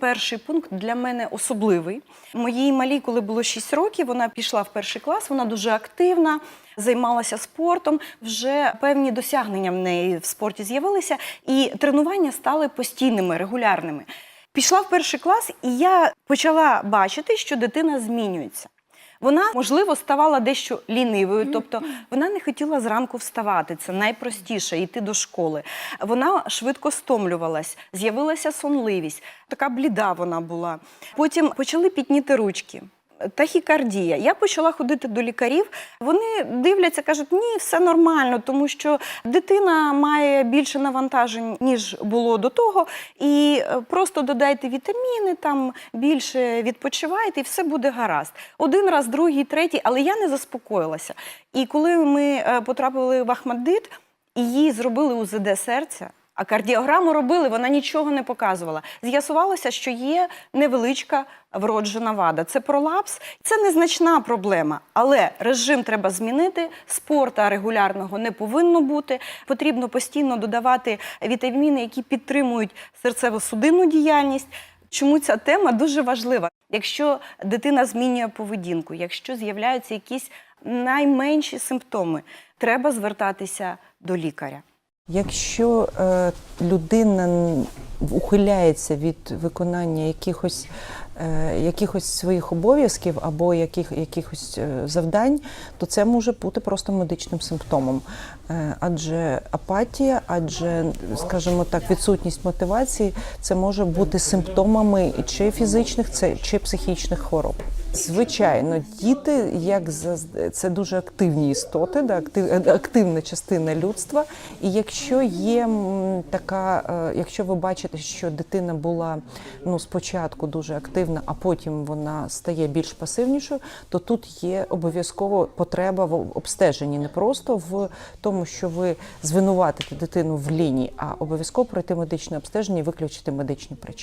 Перший пункт для мене особливий. Моїй малій, коли було 6 років, вона пішла в перший клас, вона дуже активна, займалася спортом. Вже певні досягнення в неї в спорті з'явилися, і тренування стали постійними, регулярними. Пішла в перший клас, і я почала бачити, що дитина змінюється. Вона, можливо, ставала дещо лінивою, тобто вона не хотіла зранку вставати. Це найпростіше йти до школи. Вона швидко стомлювалась, з'явилася сонливість, така бліда вона була. Потім почали пітніти ручки. Тахікардія. Я почала ходити до лікарів. Вони дивляться, кажуть, ні, все нормально, тому що дитина має більше навантажень, ніж було до того. І е, просто додайте вітаміни, там більше відпочивайте, і все буде гаразд. Один раз, другий, третій, але я не заспокоїлася. І коли ми е, потрапили в Ахмаддит, їй зробили УЗД серця. А кардіограму робили, вона нічого не показувала. З'ясувалося, що є невеличка вроджена вада. Це пролапс, це незначна проблема, але режим треба змінити. Спорта регулярного не повинно бути. Потрібно постійно додавати вітаміни, які підтримують серцево-судинну діяльність. Чому ця тема дуже важлива? Якщо дитина змінює поведінку, якщо з'являються якісь найменші симптоми, треба звертатися до лікаря. Якщо е, людина ухиляється від виконання якихось, е, якихось своїх обов'язків або яких, якихось е, завдань, то це може бути просто медичним симптомом. Е, адже апатія, адже, скажімо так, відсутність мотивації це може бути симптомами чи фізичних, це, чи психічних хвороб. Звичайно, діти, як це дуже активні істоти, да, активна частина людства. І якщо є така, е, якщо ви бачите, що дитина була ну спочатку дуже активна, а потім вона стає більш пасивнішою, то тут є обов'язково потреба в обстеженні, не просто в тому, що ви звинуватите дитину в лінії, а обов'язково пройти медичне обстеження і виключити медичні причини.